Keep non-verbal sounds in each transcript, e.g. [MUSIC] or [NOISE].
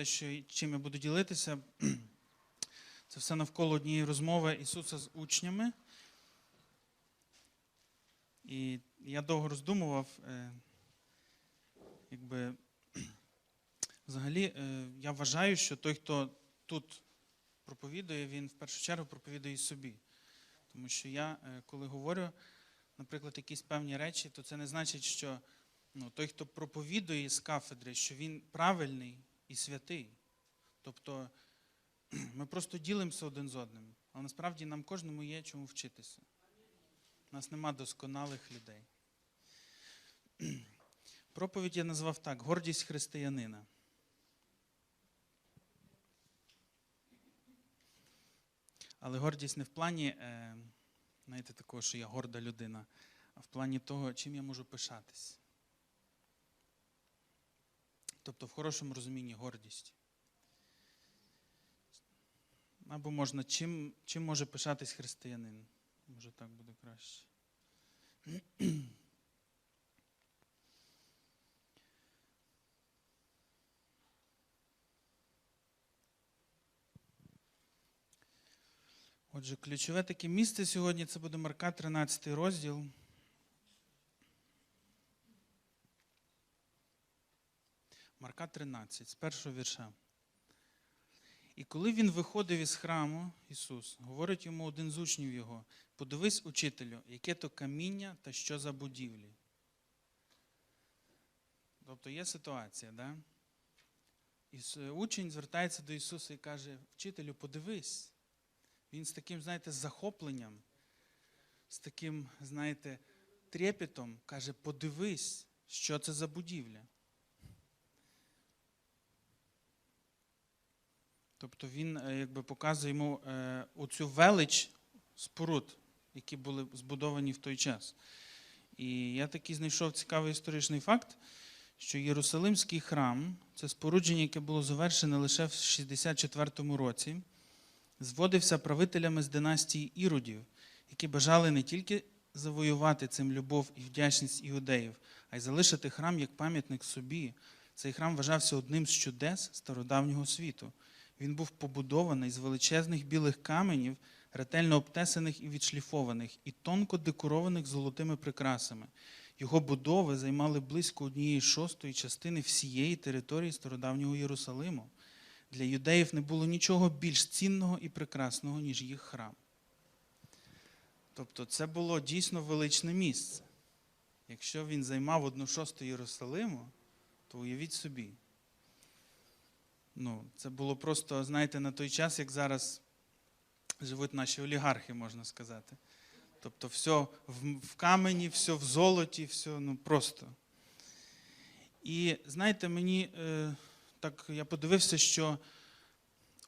те, що, чим я буду ділитися, [CLEARS THROAT] це все навколо однієї розмови Ісуса з учнями. І я довго роздумував, е, якби [CLEARS THROAT] взагалі е, я вважаю, що той, хто тут проповідує, він в першу чергу проповідує собі. Тому що я, е, коли говорю, наприклад, якісь певні речі, то це не значить, що ну, той, хто проповідує з кафедри, що він правильний і святий. Тобто [CLEARS THROAT] ми просто ділимося один з одним, але насправді нам кожному є чому вчитися. У нас нема досконалих людей. [CLEARS THROAT] Проповідь я назвав так: гордість християнина. Але гордість не в плані, е, знаєте, такого, що я горда людина, а в плані того, чим я можу пишатись. Тобто в хорошому розумінні гордість. Або можна, чим, чим може пишатись християнин? Може так буде краще. Отже, ключове таке місце сьогодні це буде Марка 13 розділ. Марка 13, з першого вірша. І коли він виходив із храму, Ісус, говорить йому один з учнів його: подивись, учителю, яке то каміння та що за будівлі. Тобто є ситуація, да? І учень звертається до Ісуса і каже: Вчителю, подивись. Він з таким, знаєте, захопленням, з таким, знаєте, трепетом каже: подивись, що це за будівля. Тобто він е, якби показує йому е, оцю велич споруд, які були збудовані в той час. І я такий знайшов цікавий історичний факт, що Єрусалимський храм це спорудження, яке було завершене лише в 64 році, зводився правителями з династії Іродів, які бажали не тільки завоювати цим любов і вдячність іудеїв, а й залишити храм як пам'ятник собі. Цей храм вважався одним з чудес стародавнього світу. Він був побудований з величезних білих каменів, ретельно обтесаних і відшліфованих, і тонко декорованих золотими прикрасами. Його будови займали близько однієї шостої частини всієї території стародавнього Єрусалиму. Для юдеїв не було нічого більш цінного і прекрасного, ніж їх храм. Тобто це було дійсно величне місце. Якщо він займав одну шосту Єрусалиму, то уявіть собі. Ну, це було просто, знаєте, на той час, як зараз живуть наші олігархи, можна сказати. Тобто, все в, камені, все в золоті, все ну просто. І знаєте, мені е, так я подивився, що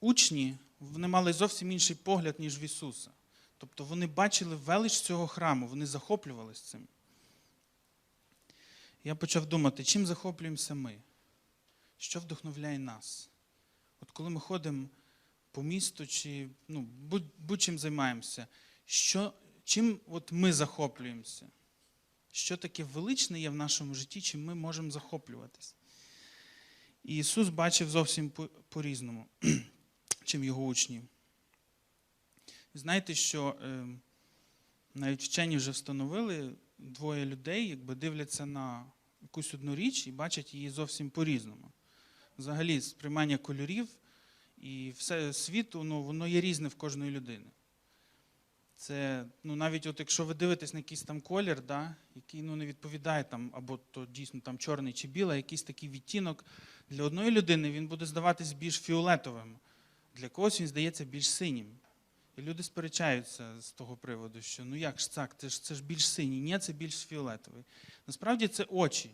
учні вони мали зовсім інший погляд, ніж в Ісуса. Тобто вони бачили велич цього храму, вони захоплювалися цим. Я почав думати, чим захоплюємося ми? Що вдохновляє нас? Коли ми ходимо по місту чи ну, будь, будь-чим займаємося, що, чим от ми захоплюємося? Що таке величне є в нашому житті, чим ми можемо захоплюватись? Ісус бачив зовсім по- по-різному, [CLEARS THROAT] чим його учні. Знаєте, що е, навіть вчені вже встановили, двоє людей якби дивляться на якусь одну річ і бачать її зовсім по-різному. Взагалі, сприймання кольорів і все світу, ну, воно є різне в кожної людини. Це, ну, навіть от якщо ви дивитесь на якийсь там колір, да, який ну, не відповідає там, або то дійсно там чорний чи білий, якийсь такий відтінок, для одної людини він буде здаватись більш фіолетовим, для когось він здається більш синім. І люди сперечаються з того приводу, що ну як ж так, це ж, це ж більш синій, ні, це більш фіолетовий. Насправді це очі.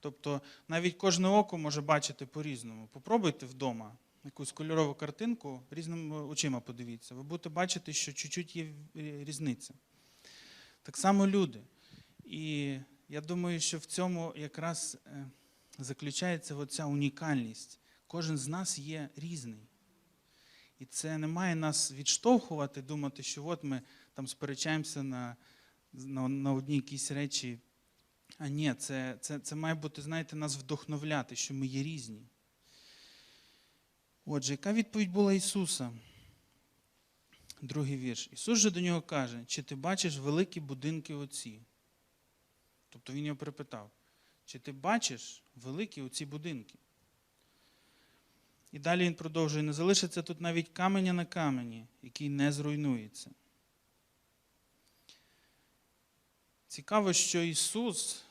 Тобто навіть кожне око може бачити по-різному. Попробуйте вдома якусь кольорову картинку, різними очима подивіться. Ви будете бачити, що чуть-чуть є е, різниця. Так само люди. І я думаю, що в цьому якраз е, заключається оця унікальність. Кожен з нас є різний. І це не має нас відштовхувати, думати, що от ми там сперечаємося на, на, на одні якісь речі. А ні, це, це, це має бути, знаєте, нас вдохновляти, що ми є різні. Отже, яка відповідь була Ісуса? Другий вірш. Ісус же до нього каже, чи ти бачиш великі будинки оці? Тобто він його припитав, чи ти бачиш великі оці будинки? І далі він продовжує, не залишиться тут навіть каменя на камені, який не зруйнується. Цікаво, що Ісус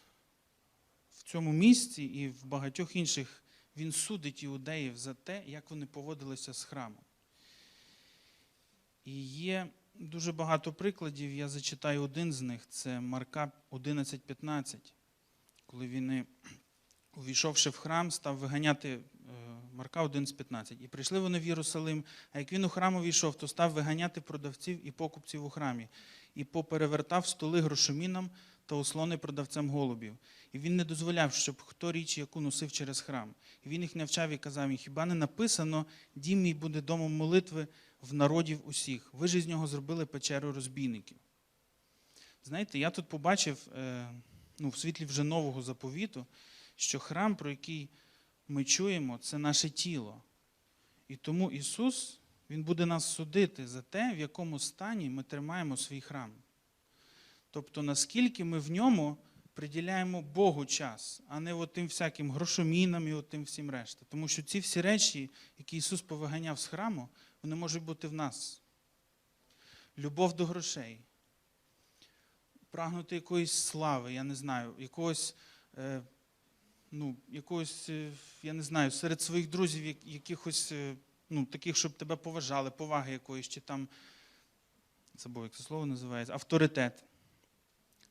в цьому місці і в багатьох інших Він судить іудеїв за те, як вони поводилися з храмом. І є дуже багато прикладів. Я зачитаю один з них це Марка 11.15, коли він, увійшовши в храм, став виганяти е, Марка 11.15. І прийшли вони в Єрусалим, а як він у храм увійшов, то став виганяти продавців і покупців у храмі, і поперевертав столи грошомінам та ослони продавцям голубів. І він не дозволяв, щоб хто річ яку носив через храм. І він їх навчав і казав їм, хіба не написано, дім мій буде домом молитви в народів усіх. Ви ж із нього зробили печеру розбійників. Знаєте, я тут побачив е, ну, в світлі вже нового заповіту, що храм, про який ми чуємо, це наше тіло. І тому Ісус, Він буде нас судити за те, в якому стані ми тримаємо свій храм. Тобто, наскільки ми в ньому приділяємо Богу час, а не от тим всяким грошомінам і от тим всім решта. Тому що ці всі речі, які Ісус повиганяв з храму, вони можуть бути в нас. Любов до грошей, прагнути якоїсь слави, я не знаю, якогось, е, ну, якогось, е, я не знаю, серед своїх друзів якихось, е, ну, таких, щоб тебе поважали, поваги якоїсь, чи там, забув, як це слово називається, авторитет.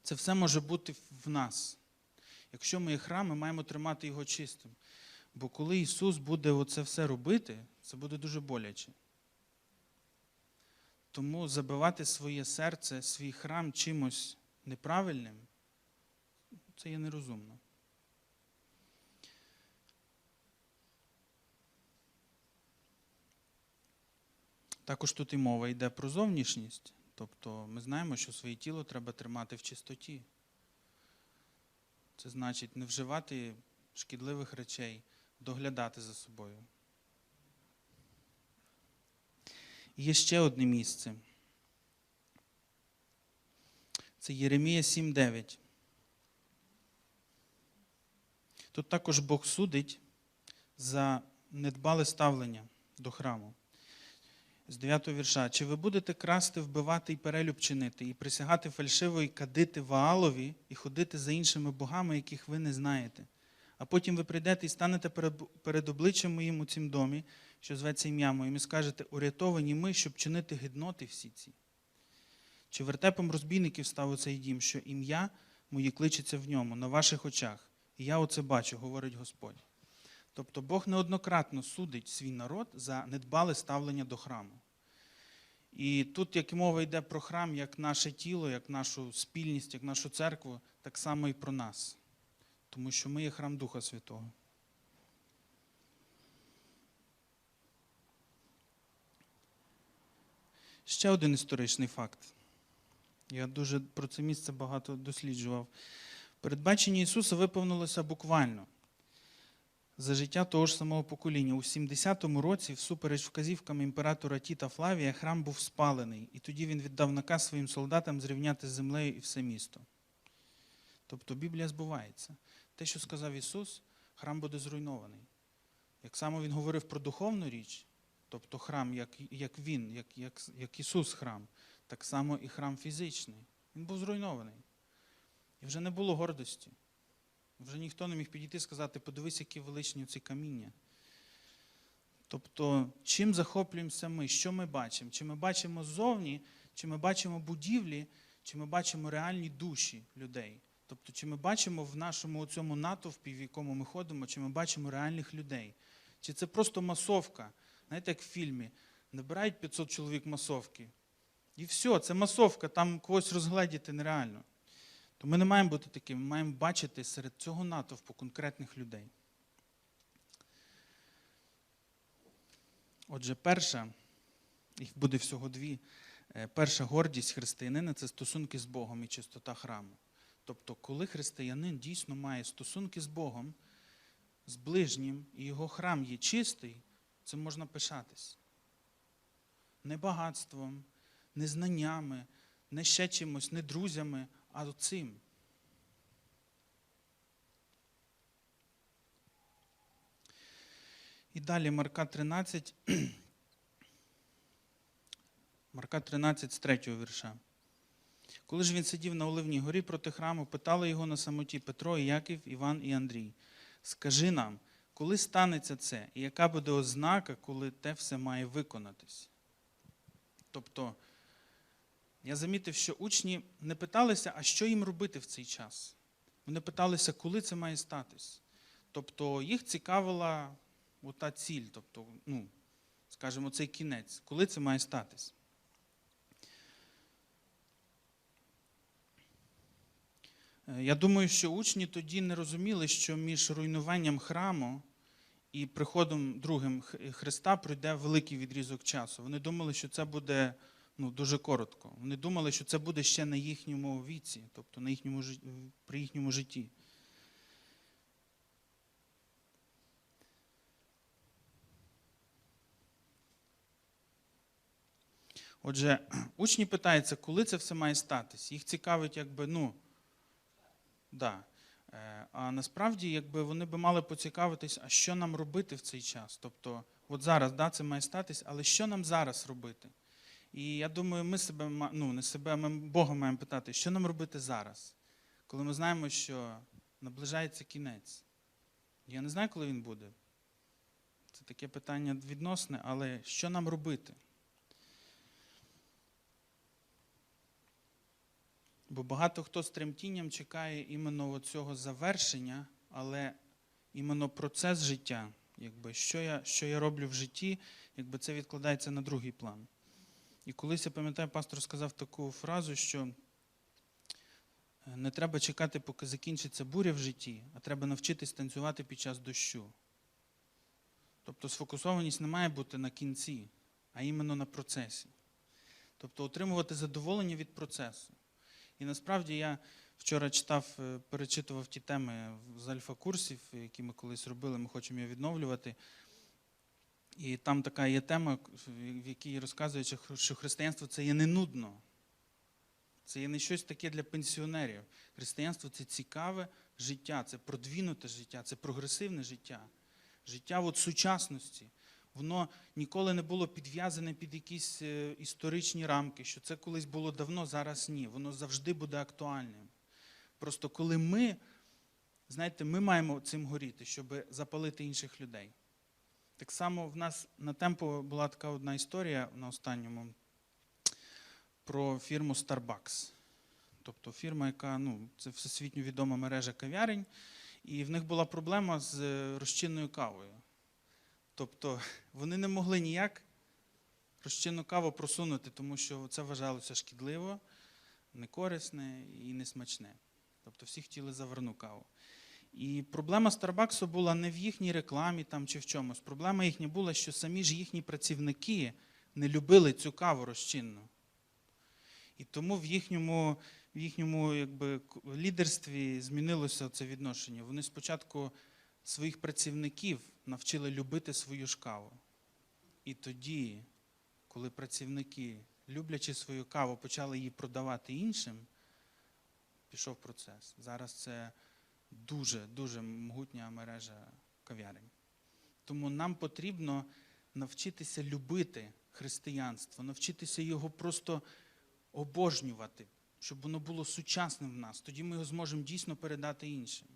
Це все може бути в нас. Якщо ми є храм, ми маємо тримати його чистим. Бо коли Ісус буде оце все робити, це буде дуже боляче. Тому забивати своє серце, свій храм чимось неправильним, це є нерозумно. Також тут і мова йде про зовнішність. Тобто ми знаємо, що своє тіло треба тримати в чистоті. Це значить не вживати шкідливих речей, доглядати за собою. І Є ще одне місце. Це Єремія 7.9. Тут також Бог судить за недбале ставлення до храму. З 9 вірша. Чи ви будете красти, вбивати і перелюб чинити, і присягати фальшиво, і кадити Ваалові, і ходити за іншими богами, яких ви не знаєте? А потім ви прийдете і станете перед, обличчям моїм у цім домі, що зветься ім'я моїм, і скажете, урятовані ми, щоб чинити гидноти всі ці. Чи вертепом розбійників став оцей дім, що ім'я моє кличеться в ньому, на ваших очах, і я оце бачу, говорить Господь. Тобто Бог неоднократно судить свій народ за недбале ставлення до храму. І тут, як мова йде про храм, як наше тіло, як нашу спільність, як нашу церкву, так само і про нас. Тому що ми є храм Духа Святого. Ще один історичний факт. Я дуже про це місце багато досліджував. Передбачення Ісуса виповнилося буквально за життя того ж самого покоління. У 70-му році, всупереч вказівкам імператора Тіта Флавія, храм був спалений, і тоді він віддав наказ своїм солдатам зрівняти з землею і все місто. Тобто Біблія збувається. Те, що сказав Ісус, храм буде зруйнований. Як саме Він говорив про духовну річ, тобто храм, як, як Він, як, як, як Ісус храм, так само і храм фізичний. Він був зруйнований. І вже не було гордості. Вже ніхто не міг підійти і сказати, подивись, які величні ці каміння. Тобто, чим захоплюємося ми, що ми бачимо? Чи ми бачимо ззовні, чи ми бачимо будівлі, чи ми бачимо реальні душі людей? Тобто, чи ми бачимо в нашому цьому натовпі, в якому ми ходимо, чи ми бачимо реальних людей? Чи це просто масовка? Знаєте, як в фільмі, набирають 500 чоловік масовки. І все, це масовка, там когось розгледіти нереально. То ми не маємо бути такими, ми маємо бачити серед цього натовпу конкретних людей. Отже, перша, їх буде всього дві. е, Перша гордість християнина це стосунки з Богом і чистота храму. Тобто, коли християнин дійсно має стосунки з Богом, з ближнім, і його храм є чистий, цим можна пишатись. Не багатством, не знаннями, не ще чимось, не друзями, цим. І далі Марка 13. [CLEARS THROAT] Марка 13 з 3 вірша. Коли ж він сидів на Оливній горі проти храму, питали його на самоті Петро, Яків, Іван і Андрій. Скажи нам, коли станеться це, і яка буде ознака, коли те все має виконатись? Тобто, я замітив, що учні не питалися, а що їм робити в цей час. Вони питалися, коли це має статись. Тобто їх цікавила ота ціль, тобто, ну, скажімо, цей кінець, коли це має статись. Е, Я думаю, що учні тоді не розуміли, що між руйнуванням храму і приходом другим Христа пройде великий відрізок часу. Вони думали, що це буде ну, дуже коротко. Вони думали, що це буде ще на їхньому віці, тобто на їхньому, при їхньому житті. Отже, учні питаються, коли це все має статись. Їх цікавить, якби, ну, да. Е, А насправді, якби вони би мали поцікавитись, а що нам робити в цей час? Тобто, от зараз да, це має статись, але що нам зараз робити? І я думаю, ми себе ну, не себе, ми Бога маємо питати, що нам робити зараз, коли ми знаємо, що наближається кінець. Я не знаю, коли він буде. Це таке питання відносне, але що нам робити? Бо багато хто з тремтінням чекає іменно цього завершення, але іменно процес життя, якби, що, я, що я роблю в житті, якби це відкладається на другий план. І колись я пам'ятаю, пастор сказав таку фразу, що е, не треба чекати, поки закінчиться буря в житті, а треба навчитись танцювати під час дощу. Тобто сфокусованість не має бути на кінці, а іменно на процесі. Тобто отримувати задоволення від процесу. І насправді я вчора читав, е, перечитував ті теми з альфа-курсів, які ми колись робили, ми хочемо її відновлювати. І там така є тема, в якій розказується, що християнство це є не нудно. Це є не щось таке для пенсіонерів. Християнство це цікаве життя, це продвинуте життя, це прогресивне життя. Життя от сучасності. Воно ніколи не було підв'язане під якісь е, історичні рамки, що це колись було давно, зараз ні. Воно завжди буде актуальним. Просто коли ми, знаєте, ми маємо цим горіти, щоб запалити інших людей. Так само в нас на темпо була така одна історія на останньому про фірму Starbucks. Тобто фірма, яка ну, це всесвітньо відома мережа кав'ярень, і в них була проблема з е, розчинною кавою. Тобто [LAUGHS] вони не могли ніяк розчинну каву просунути, тому що це вважалося шкідливо, некорисне і несмачне. Тобто всі хотіли заварну каву. І проблема Старбаксу була не в їхній рекламі там, чи в чомусь. Проблема їхня була, що самі ж їхні працівники не любили цю каву розчинну. І тому в їхньому, в їхньому якби, лідерстві змінилося це відношення. Вони спочатку своїх працівників навчили любити свою ж каву. І тоді, коли працівники, люблячи свою каву, почали її продавати іншим, пішов процес. Зараз це дуже, дуже могутня мережа кав'ярень. Тому нам потрібно навчитися любити християнство, навчитися його просто обожнювати, щоб воно було сучасним в нас. Тоді ми його зможемо дійсно передати іншим.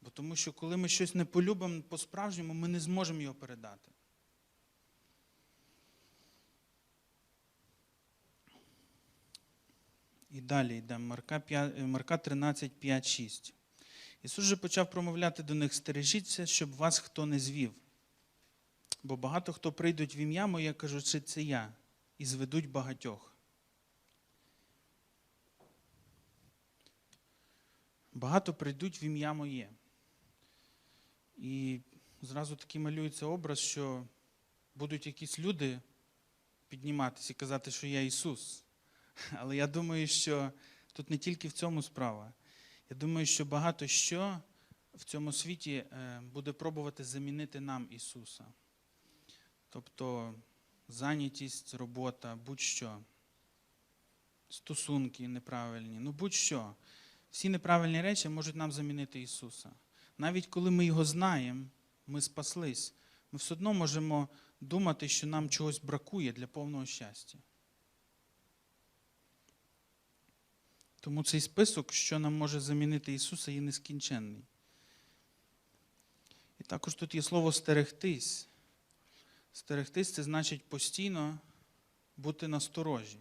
Бо тому що коли ми щось не полюбимо по-справжньому, ми не зможемо його передати. І далі йдемо. Марка, 5, е, Марка 13, 5, 6. Ісус же почав промовляти до них: стережіться, щоб вас хто не звів. Бо багато хто прийдуть в ім'я моє, кажучи, це я, і зведуть багатьох. Багато прийдуть в ім'я моє. І зразу такий малюється образ, що будуть якісь люди підніматися і казати, що я Ісус. Але я думаю, що тут не тільки в цьому справа. Я думаю, що багато що в цьому світі е, буде пробувати замінити нам Ісуса. Тобто зайнятість, робота, будь-що, стосунки неправильні, ну будь-що. Всі неправильні речі можуть нам замінити Ісуса. Навіть коли ми Його знаємо, ми спаслись, ми все одно можемо думати, що нам чогось бракує для повного щастя. Тому цей список, що нам може замінити Ісуса, є нескінченний. І також тут є слово стерегтись. Стерегтись це значить постійно бути насторожі.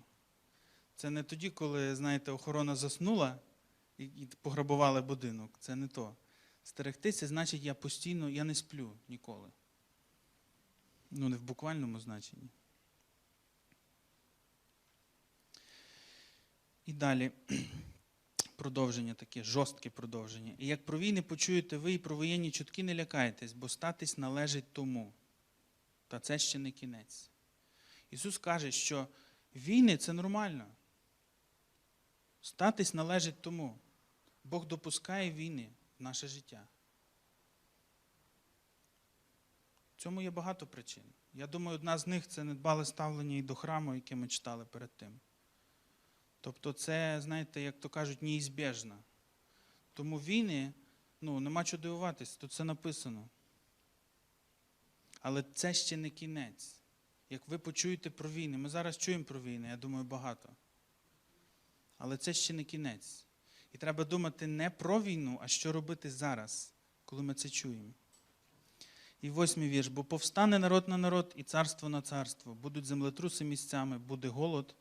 Це не тоді, коли, знаєте, охорона заснула і, пограбували будинок. Це не то. Стерегтись це значить, я постійно, я не сплю ніколи. Ну, не в буквальному значенні. І далі продовження таке, жорстке продовження. І як про війни почуєте ви і про воєнні чутки не лякайтесь, бо статись належить тому. Та це ще не кінець. Ісус каже, що війни це нормально. Статись належить тому. Бог допускає війни в наше життя. В цьому є багато причин. Я думаю, одна з них це недбале ставлення і до храму, яке ми читали перед тим. Тобто, це, знаєте, як то кажуть, неізбіжно. Тому війни, ну, нема чого дивуватись, тут це написано. Але це ще не кінець. Як ви почуєте про війни, ми зараз чуємо про війни, я думаю, багато. Але це ще не кінець. І треба думати не про війну, а що робити зараз, коли ми це чуємо. І восьмий вірш. Бо повстане народ на народ і царство на царство. Будуть землетруси місцями, буде голод.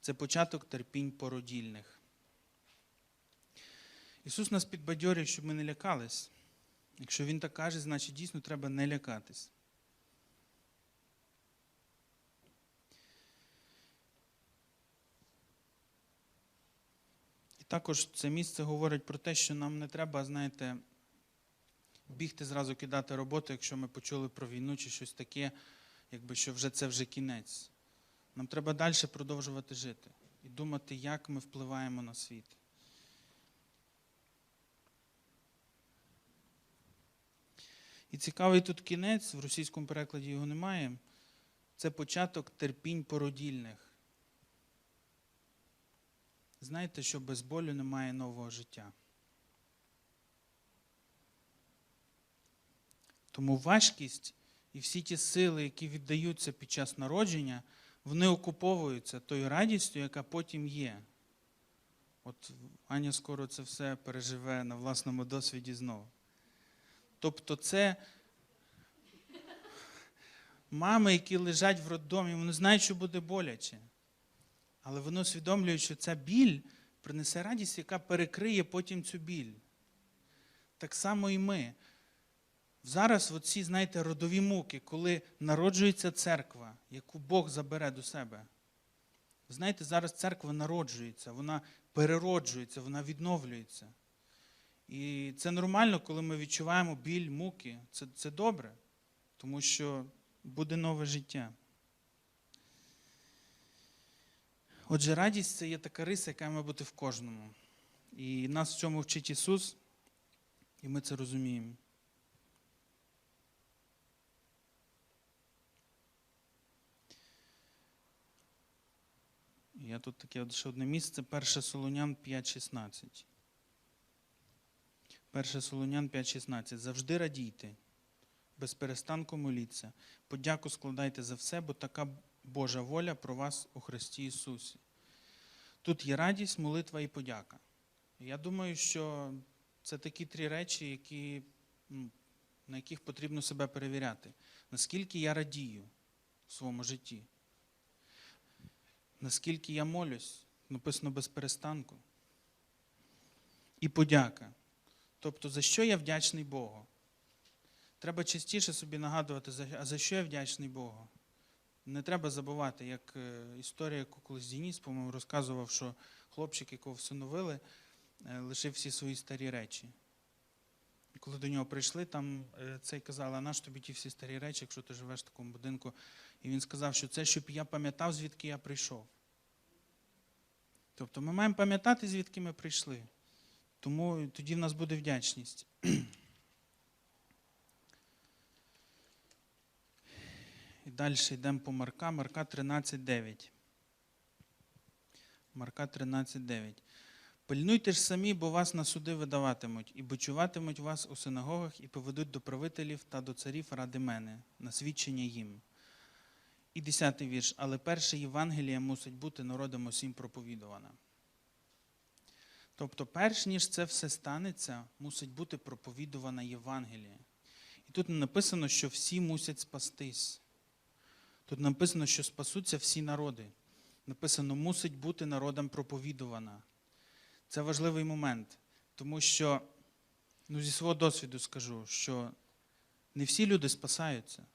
Це початок терпінь породільних. Ісус нас підбадьорює, щоб ми не лякались. Якщо Він так каже, значить дійсно треба не лякатись. І також це місце говорить про те, що нам не треба, знаєте, бігти зразу кидати роботу, якщо ми почули про війну чи щось таке, якби що вже це вже кінець. Нам треба далі продовжувати жити і думати, як ми впливаємо на світ. І цікавий тут кінець, в російському перекладі його немає. Це початок терпінь породільних. Знаєте, що без болю немає нового життя. Тому важкість і всі ті сили, які віддаються під час народження, вони окуповуються тою радістю, яка потім є. От Аня скоро це все переживе на власному досвіді знову. Тобто це мами, які лежать в роддомі, вони знають, що буде боляче. Але вони усвідомлюють, що ця біль принесе радість, яка перекриє потім цю біль. Так само і ми. Зараз оці, знаєте, родові муки, коли народжується церква, яку Бог забере до себе. Знаєте, зараз церква народжується, вона перероджується, вона відновлюється. І це нормально, коли ми відчуваємо біль, муки. Це, це добре, тому що буде нове життя. Отже, радість це є така риса, яка має бути в кожному. І нас в цьому вчить Ісус, і ми це розуміємо. Я тут таке ще одне місце, 1 Солонян 5,16. 1 Солонян 5,16. Завжди радійте, без перестанку моліться. Подяку складайте за все, бо така Божа воля про вас у Христі Ісусі. Тут є радість, молитва і подяка. Я думаю, що це такі три речі, які, на яких потрібно себе перевіряти. Наскільки я радію в своєму житті? Наскільки я молюсь, написано без перестанку. І подяка. Тобто, за що я вдячний Богу? Треба частіше собі нагадувати, а за що я вдячний Богу. Не треба забувати, як е, історія, яку колись Дініс, по-моєму, розказував, що хлопчик, якого всиновили, е, лишив всі свої старі речі. Коли до нього прийшли, там е, цей казали, а наш тобі ті всі старі речі, якщо ти живеш в такому будинку. І він сказав, що це, щоб я пам'ятав, звідки я прийшов. Тобто ми маємо пам'ятати, звідки ми прийшли. Тому тоді в нас буде вдячність. І далі йдемо по Марка, Марка 13.9. Марка 13.9. Пильнуйте ж самі, бо вас на суди видаватимуть, і бичуватимуть вас у синагогах, і поведуть до правителів та до царів ради мене, на свідчення їм. І десятий вірш. Але перше Євангеліє мусить бути народом усім проповідувана. Тобто, перш ніж це все станеться, мусить бути проповідувана Євангеліє. І тут не написано, що всі мусять спастись. Тут написано, що спасуться всі народи. Написано, мусить бути народом проповідувана. Це важливий момент, тому що, ну, зі свого досвіду скажу, що не всі люди спасаються.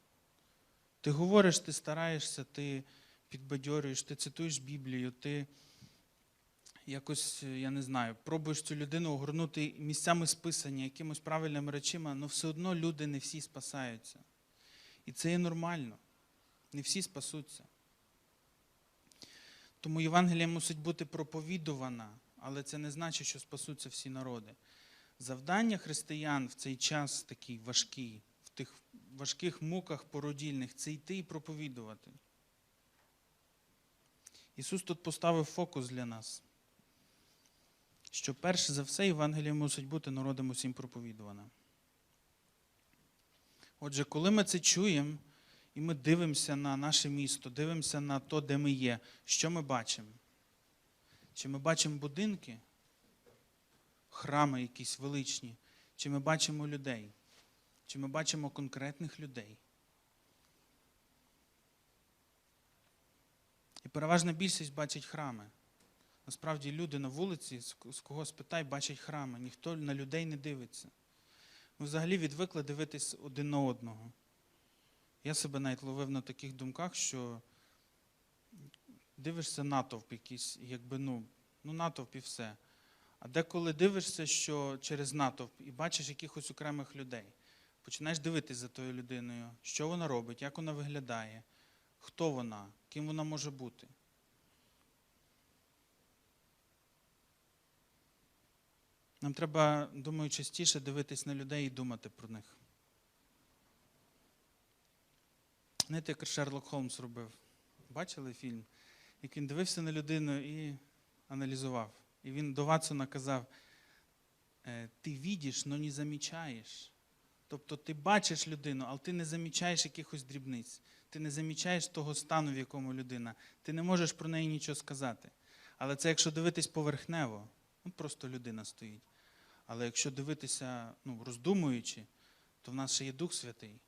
Ти говориш, ти стараєшся, ти підбадьорюєш, ти цитуєш Біблію, ти якось, я не знаю, пробуєш цю людину огорнути місцями списання, якимось правильними речима, але все одно люди не всі спасаються. І це є нормально. Не всі спасуться. Тому Євангелія мусить бути проповідувана, але це не значить, що спасуться всі народи. Завдання християн в цей час такий важкий, в тих важких муках породільних це йти і проповідувати. Ісус тут поставив фокус для нас, що перш за все Євангелія мусить бути народом усім проповідувана. Отже, коли ми це чуємо, і ми дивимося на наше місто, дивимося на то, де ми є, що ми бачимо? Чи ми бачимо будинки, храми якісь величні, чи ми бачимо людей, чи ми бачимо конкретних людей? І переважна більшість бачить храми. Насправді люди на вулиці, з кого спитай, бачать храми. Ніхто на людей не дивиться. Ми взагалі відвикли дивитись один на одного. Я себе навіть ловив на таких думках, що дивишся натовп якийсь, якби ну, ну натовп і все. А деколи дивишся, що через натовп і бачиш якихось окремих людей, починаєш дивитись за тою людиною, що вона робить, як вона виглядає, хто вона, ким вона може бути. Нам треба, думаю, частіше дивитись на людей і думати про них. Знаєте, як Шерлок Холмс робив? Бачили фільм? Як він дивився на людину і аналізував. І він до Ватсона казав: «Е, ти видиш, але не замічаєш. Тобто ти бачиш людину, але ти не замічаєш якихось дрібниць. Ти не замічаєш того стану, в якому людина. Ти не можеш про неї нічого сказати. Але це якщо дивитись поверхнево, ну просто людина стоїть. Але якщо дивитися, ну, роздумуючи, то в нас ще є Дух Святий,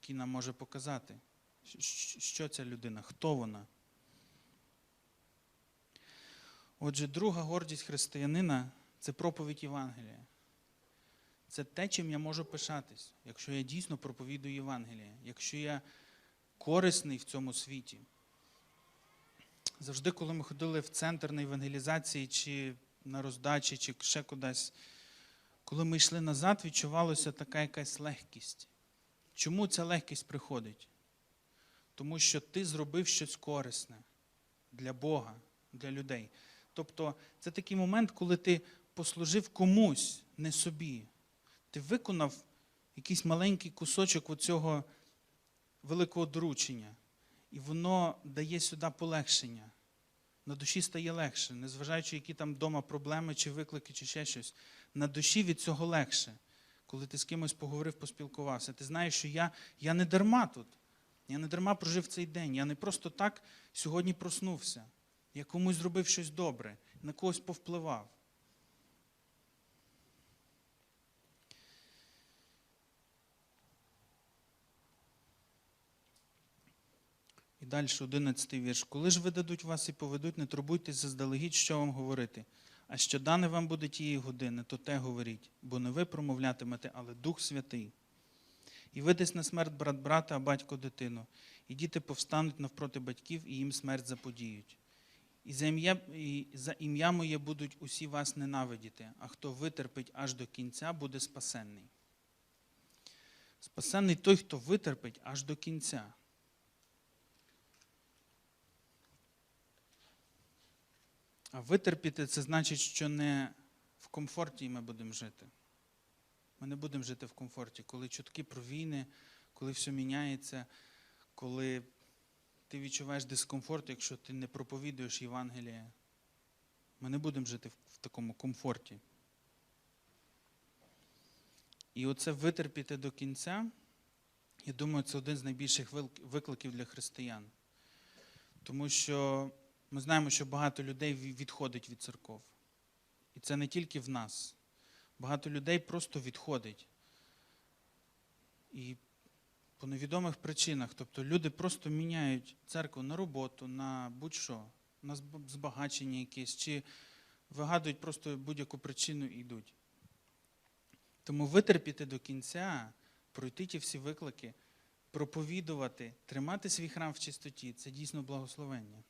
який нам може показати, що ця людина, хто вона. Отже, друга гордість християнина це проповідь Євангелія. Це те, чим я можу пишатись, якщо я дійсно проповідую Євангеліє, якщо я корисний в цьому світі. Завжди, коли ми ходили в центр на евангелізації, чи на роздачі, чи ще кудись, коли ми йшли назад, відчувалася така якась легкість. Чому ця легкість приходить? Тому що ти зробив щось корисне для Бога, для людей. Тобто це такий момент, коли ти послужив комусь, не собі. Ти виконав якийсь маленький кусочок оцього великого доручення, і воно дає сюди полегшення. На душі стає легше, незважаючи, які там вдома проблеми, чи виклики, чи ще щось. На душі від цього легше, коли ти з кимось поговорив, поспілкувався. Ти знаєш, що я, я не дарма тут. Я не дарма прожив цей день. Я не просто так сьогодні проснувся. Я комусь зробив щось добре, на когось повпливав. І далі, 11 вірш. Коли ж видадуть вас і поведуть, не турбуйтесь заздалегідь, що вам говорити. А що дане вам буде тієї години, то те говоріть, бо не ви промовлятимете, але Дух Святий. І видасть на смерть брат брата, а батько дитину. І діти повстануть навпроти батьків, і їм смерть заподіють. І за ім'я, за ім'я моє будуть усі вас ненавидіти, а хто витерпить аж до кінця, буде спасенний. Спасенний той, хто витерпить аж до кінця. А витерпіти це значить, що не в комфорті ми будемо жити. Ми не будемо жити в комфорті, коли чутки про війни, коли все міняється, коли ти відчуваєш дискомфорт, якщо ти не проповідуєш Євангеліє. Ми не будемо жити в, такому комфорті. І оце витерпіти до кінця, я думаю, це один з найбільших викликів для християн. Тому що ми знаємо, що багато людей відходить від церков. І це не тільки в нас. Багато людей просто відходить. І по невідомих причинах. Тобто люди просто міняють церкву на роботу, на будь-що, на збагачення якесь, чи вигадують просто будь-яку причину і йдуть. Тому витерпіти до кінця, пройти ті всі виклики, проповідувати, тримати свій храм в чистоті це дійсно благословення.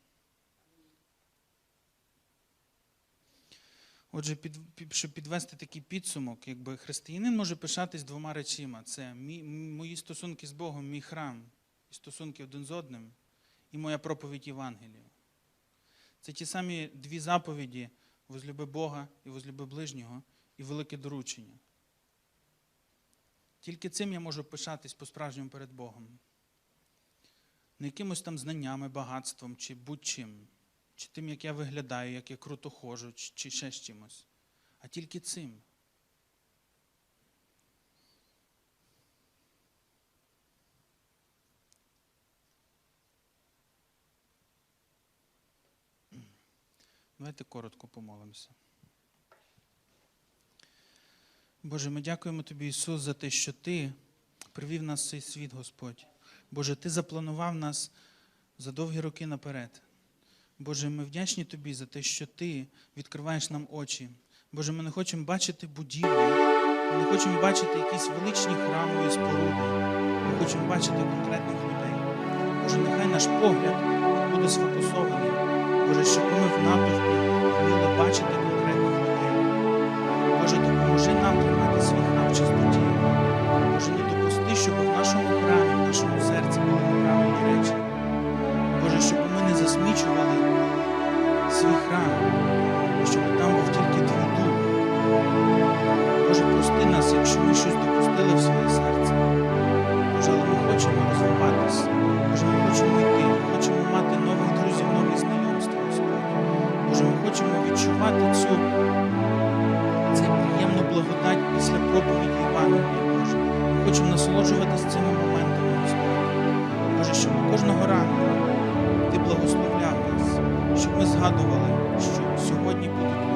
Отже, під, щоб підвести такий підсумок, якби християнин може пишатись двома речима: це мій, мої стосунки з Богом, мій храм, і стосунки один з одним, і моя проповідь Євангелію. Це ті самі дві заповіді: возлюби Бога і возлюби ближнього, і велике доручення. Тільки цим я можу пишатись по-справжньому перед Богом. Не якимось там знаннями, багатством чи будь-чим, чи тим, як я виглядаю, як я круто ходжу, чи- ще з чимось, а тільки цим. Давайте коротко помолимося. Боже, ми дякуємо Тобі, Ісус, за те, що Ти привів нас в цей світ, Господь. Боже, Ти запланував нас за довгі роки наперед. Боже, ми вдячні Тобі за те, що Ти відкриваєш нам очі. Боже, ми не хочемо бачити будівлі, ми не хочемо бачити якісь величні храмові споруди. Ми хочемо бачити конкретних людей. Боже, нехай наш погляд буде сфокусований. Боже, щоб ми в натовпі вміли бачити конкретних людей. Боже, допоможи нам тримати свій храм чистоті. Боже, не допусти, щоб в нашому храмі, в нашому серці свій храм, щоб там був тільки твій дух. Боже, прости нас, якщо ми щось допустили в своє серце. Боже, але ми хочемо розвиватися. Боже, ми хочемо йти, ми хочемо мати нових друзів, нові знайомства, Господь. Боже, ми хочемо відчувати цю це приємну благодать після проповіді Євангелія, Боже. Ми хочемо насолоджуватися цими моментами, Господь. Боже, щоб кожного ранку Ти благословляв щоб ми згадували, що сьогодні будуть.